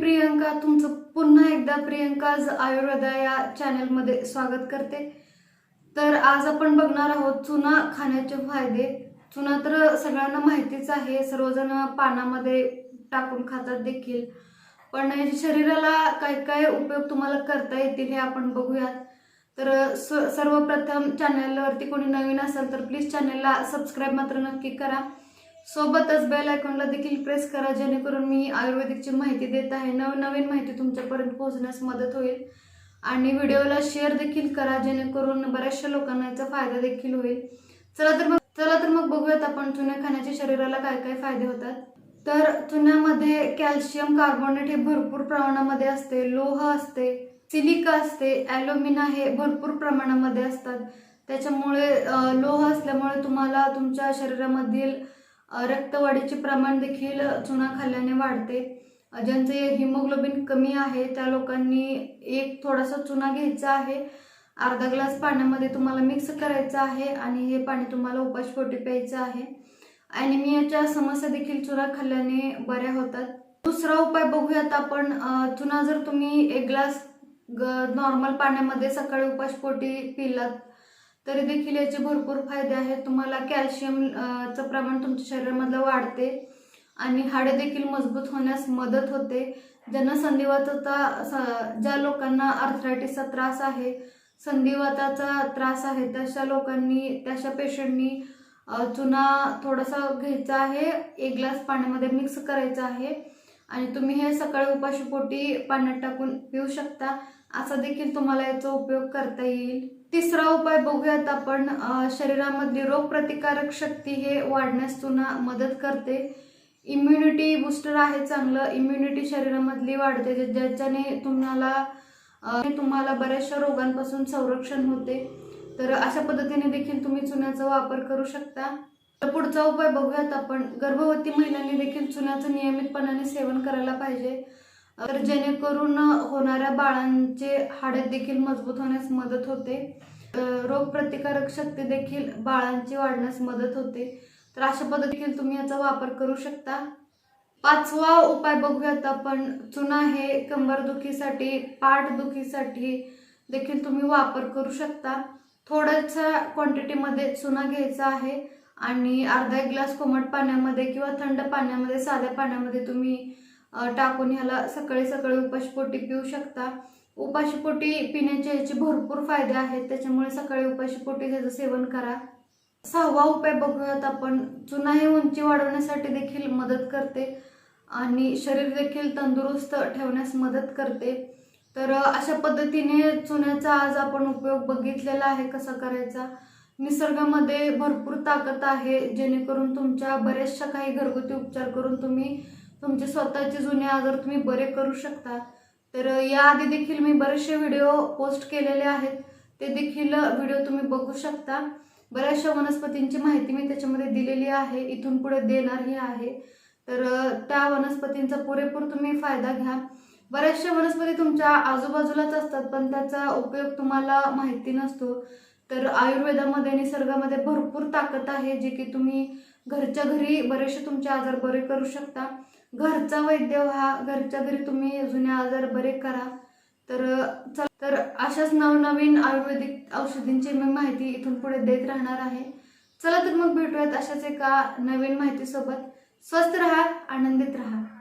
प्रियंका तुमचं पुन्हा एकदा प्रियंकाज आयुर्वेदा या चॅनलमध्ये स्वागत करते. तर आज आपण बघणार आहोत चुना खाण्याचे फायदे. चुना तर सगळ्यांना माहितीच आहे सर्वजण पानामध्ये टाकून खातात देखील. पण याच्या शरीराला काय काय उपयोग तुम्हाला करता येतील हे आपण बघूयात. तर स सर्वप्रथम चॅनलवरती कोणी नवीन असेल तर प्लीज चॅनलला सबस्क्राईब मात्र नक्की करा. सोबतच बेल आयकॉनला देखील प्रेस करा जेणेकरून मी आयुर्वेदिकची माहिती देत आहे. नवनवीन माहिती तुमच्यापर्यंत पोहोचण्यास मदत होईल. आणि व्हिडिओला शेअर देखील करा जेणेकरून बऱ्याचशा लोकांना याचा फायदा देखील होईल. चला तर मग चला तर मग बघूयात आपण चुन्या खाण्याचे शरीराला काय काय फायदे होतात. तर चुन्यामध्ये कॅल्शियम कार्बोनेट हे भरपूर प्रमाणामध्ये असते लोह असते सिलिका असते ॲलोमिना हे भरपूर प्रमाणामध्ये असतात. त्याच्यामुळे लोह असल्यामुळे तुम्हाला तुमच्या शरीरामधील रक्तवाढीचे प्रमाण देखील चुना खाल्ल्याने वाढते. ज्यांचे हिमोग्लोबिन कमी आहे त्या लोकांनी एक थोडासा चुना घ्यायचा आहे. अर्धा ग्लास पाण्यामध्ये तुम्हाला मिक्स करायचं आहे आणि हे पाणी तुम्हाला उपाशपोटी प्यायचं आहे. ॲनिमियाच्या समस्या देखील चुना खाल्ल्याने बऱ्या होतात. दुसरा उपाय बघूयात आपण. चुना जर तुम्ही एक ग्लास नॉर्मल पाण्यामध्ये सकाळी उपाशपोटी पिलात तरी देखील याचे भरपूर फायदे आहेत. तुम्हाला कॅल्शियमचं प्रमाण तुमच्या शरीरामधलं वाढते आणि हाडे देखील मजबूत होण्यास मदत होते. ज्यांना संधिवाताचा ज्या लोकांना आर्थरायटिसचा त्रास आहे संधिवाताचा त्रास आहे तशा लोकांनी तशा पेशंटनी चुना थोडासा घ्यायचा आहे एक ग्लास पाण्यामध्ये मिक्स करायचा आहे आणि तुम्ही हे सकाळी उपाशीपोटी पाण्यात टाकून पिऊ शकता. असा देखील तुम्हाला याचा उपयोग करता येईल. तिसरा उपाय बघूयात आपण. शरीरामधली रोगप्रतिकारक शक्ती हे वाढण्यास चुना मदत करते. इम्युनिटी बुस्टर आहे चांगलं. इम्युनिटी शरीरामधली वाढते ज्याच्याने तुम्हाला तुम्हाला बऱ्याचशा रोगांपासून संरक्षण होते. तर अशा पद्धतीने देखील तुम्ही चुन्याचा वापर करू शकता. तर पुढचा उपाय बघूयात आपण. गर्भवती महिलांनी देखील चुन्याचं नियमितपणाने सेवन करायला पाहिजे. तर जेणेकरून होणाऱ्या बाळांचे हाडे देखील मजबूत होण्यास मदत होते. रोगप्रतिकारक शक्ती देखील बाळांची वाढण्यास मदत होते. तर अशा पद्धतीने तुम्ही याचा वापर करू शकता. पाचवा उपाय बघूयात आपण. चुना हे कंबरदुखीसाठी पाठदुखीसाठी देखील तुम्ही वापर करू शकता. थोड्याशा क्वांटिटीमध्ये चुना घ्यायचा आहे आणि अर्धा एक ग्लास कोमट पाण्यामध्ये किंवा थंड पाण्यामध्ये साध्या पाण्यामध्ये तुम्ही टाकून ह्याला सकाळी सकाळी उपाशीपोटी पिऊ शकता. उपाशीपोटी पिण्याचे ह्याचे भरपूर फायदे आहेत त्याच्यामुळे सकाळी उपाशीपोटी त्याचं सेवन करा. सहावा उपाय बघूयात आपण चुना हे उंची वाढवण्यासाठी देखील मदत करते आणि शरीर देखील तंदुरुस्त ठेवण्यास मदत करते. तर अशा पद्धतीने चुन्याचा आज आपण उपयोग बघितलेला आहे कसा करायचा? निसर्गामध्ये भरपूर ताकद आहे जेणेकरून तुमच्या बऱ्याचशा काही घरगुती उपचार करून तुम्ही तुमचे स्वतःचे जुने आजार तुम्ही बरे करू शकता. तर याआधी देखील मी बरेचसे व्हिडिओ पोस्ट केलेले आहेत. ते देखील व्हिडिओ तुम्ही बघू शकता. बऱ्याचशा वनस्पतींची माहिती मी त्याच्यामध्ये दिलेली आहे. इथून पुढे देणारही आहे. तर त्या वनस्पतींचा पुरेपूर तुम्ही फायदा घ्या. बऱ्याचशा वनस्पती तुमच्या आजूबाजूलाच असतात पण त्याचा उपयोग तुम्हाला माहिती नसतो. तर आयुर्वेदामध्ये निसर्गामध्ये भरपूर ताकद आहे जे की तुम्ही घरच्या घरी बरेचसे तुमचे आजार बरे करू शकता. घरचा वैद्य व्हा घरच्या घरी तुम्ही जुने आजार बरे करा. तर चला. तर अशाच नवनवीन आयुर्वेदिक औषधींची मी माहिती इथून पुढे देत राहणार आहे. चला तर मग भेटूयात अशाच एका नवीन माहितीसोबत. स्वस्त राहा आनंदित राहा.